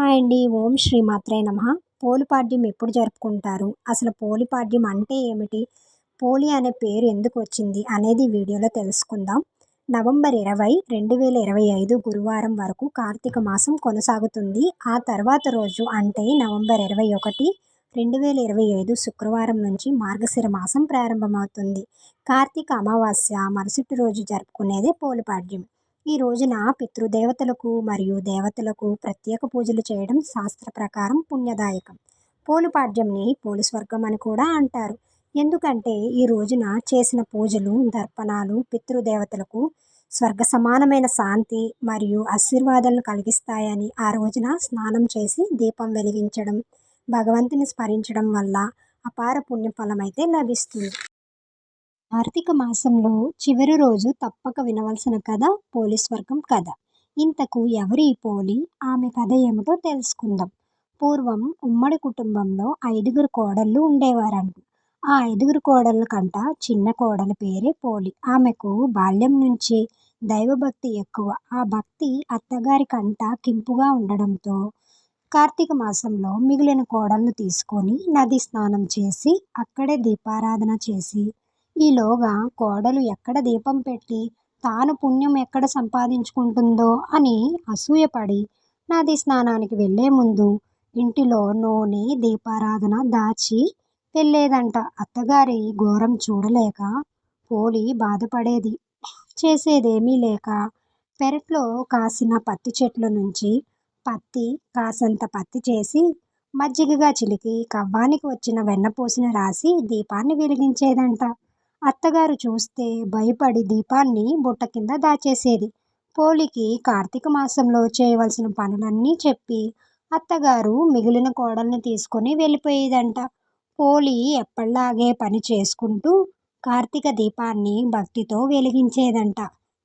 Hi అండి. ఓం శ్రీ మాత్రే నమ. పోలిపాడ్యం ఎప్పుడు జరుపుకుంటారు? అసలు పోలిపాడ్యం అంటే ఏమిటి? పోలి అనే పేరు ఎందుకు వచ్చింది అనేది వీడియోలో తెలుసుకుందాం. నవంబర్ ఇరవై రెండు వేల ఇరవై ఐదు గురువారం వరకు కార్తీక మాసం కొనసాగుతుంది. ఆ తర్వాత రోజు అంటే నవంబర్ ఇరవై ఒకటి రెండు వేల ఇరవై ఐదు శుక్రవారం నుంచి మార్గశిర మాసం ప్రారంభమవుతుంది. కార్తీక అమావాస్య మరుసటి రోజు జరుపుకునేదే పోలిపాడ్యం ఈ రోజున పితృదేవతలకు మరియు దేవతలకు ప్రత్యేక పూజలు చేయడం శాస్త్ర ప్రకారం పుణ్యదాయకం. పోలుపాడ్యంని పోలి స్వర్గం అని కూడా అంటారు. ఎందుకంటే ఈ రోజున చేసిన పూజలు దర్పణాలు పితృదేవతలకు స్వర్గ సమానమైన శాంతి మరియు ఆశీర్వాదాలను కలిగిస్తాయని ఆ రోజున స్నానం చేసి దీపం వెలిగించడం భగవంతుని స్మరించడం వల్ల అపార పుణ్యఫలం అయితే లభిస్తుంది. కార్తీక మాసంలో చివరి రోజు తప్పక వినవలసిన కథ పోలీస్ వర్గం కథ. ఇంతకు ఎవరి పోలి? ఆమె కథ ఏమిటో తెలుసుకుందాం. పూర్వం ఉమ్మడి కుటుంబంలో ఐదుగురు కోడళ్ళు ఉండేవారంట. ఆ ఐదుగురు కోడళ్ళ కంట చిన్న కోడల పేరే పోలి. ఆమెకు బాల్యం నుంచి దైవభక్తి ఎక్కువ. ఆ భక్తి అత్తగారి కంట కింపుగా ఉండడంతో కార్తీక మాసంలో మిగిలిన కోడలను తీసుకొని నది స్నానం చేసి అక్కడే దీపారాధన చేసి ఈలోగా కోడలు ఎక్కడ దీపం పెట్టి తాను పుణ్యం ఎక్కడ సంపాదించుకుంటుందో అని అసూయపడి నది స్నానానికి వెళ్ళే ముందు ఇంటిలో నూనె దీపారాధన దాచి వెళ్ళేదంట. అత్తగారి ఘోరం చూడలేక పోలి బాధపడేది. చేసేదేమీ లేక పెరట్లో కాసిన పత్తి చెట్ల నుంచి పత్తి కాసంత పత్తి చేసి మజ్జిగగా చిలికి కవ్వానికి వచ్చిన వెన్నపూసిన రాసి దీపాన్ని వెలిగించేదంట. అత్తగారు చూస్తే భయపడి దీపాన్ని బుట్ట కింద దాచేసేది. పోలికి కార్తీక మాసంలో చేయవలసిన పనులన్నీ చెప్పి అత్తగారు మిగిలిన కోడల్ని తీసుకొని వెళ్ళిపోయేదంట. పోలి ఎప్పటిలాగే పని చేసుకుంటూ కార్తీక దీపాన్ని భక్తితో వెలిగించేదంట.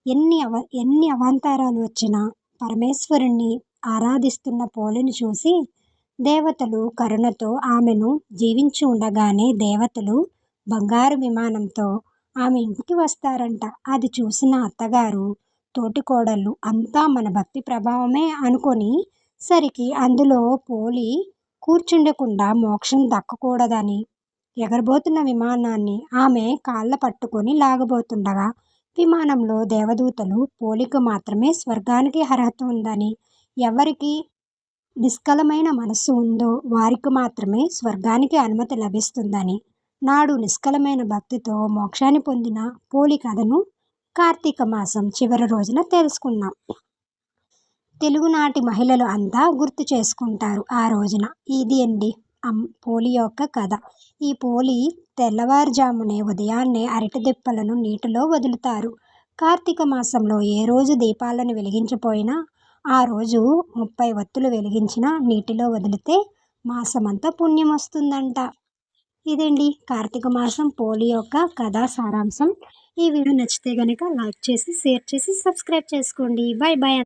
ఎన్ని అవ ఎన్ని అవాంతరాలు వచ్చినా పరమేశ్వరుణ్ణి ఆరాధిస్తున్న పోలిని చూసి దేవతలు కరుణతో ఆమెను జీవించి ఉండగానే దేవతలు బంగారు విమానంతో ఆమె ఇంటికి వస్తారంట. అది చూసిన అత్తగారు తోటికోడళ్ళు అంతా మన భక్తి ప్రభావమే అనుకొని సరికి అందులో పోలి కూర్చుండకుండా మోక్షం దక్కకూడదని ఎగరబోతున్న విమానాన్ని ఆమె కాళ్ళ పట్టుకొని లాగబోతుండగా విమానంలో దేవదూతలు పోలిక మాత్రమే స్వర్గానికి అర్హత ఉందని ఎవరికి నిష్కలమైన మనస్సు ఉందో వారికి మాత్రమే స్వర్గానికి అనుమతి లభిస్తుందని నాడు నిష్కలమైన భక్తితో మోక్షాన్ని పొందిన పోలి కథను కార్తీక మాసం చివరి రోజున తెలుసుకున్నాం. తెలుగునాటి మహిళలు అంతా గుర్తు చేసుకుంటారు ఆ రోజున. ఇది అండి పోలి యొక్క కథ. ఈ పోలి తెల్లవారుజామునే ఉదయాన్నే అరటి దిప్పలను నీటిలో వదులుతారు. కార్తీక మాసంలో ఏ రోజు దీపాలను వెలిగించపోయినా ఆ రోజు ముప్పై వత్తులు వెలిగించిన నీటిలో వదిలితే మాసమంతా పుణ్యం వస్తుందంట ఇదండి కార్తీక మాసం పోలి యొక్క కథా సారాంశం. ఈ వీడియో నచ్చితే కనుక లైక్ చేసి షేర్ చేసి సబ్స్క్రైబ్ చేసుకోండి. Bye bye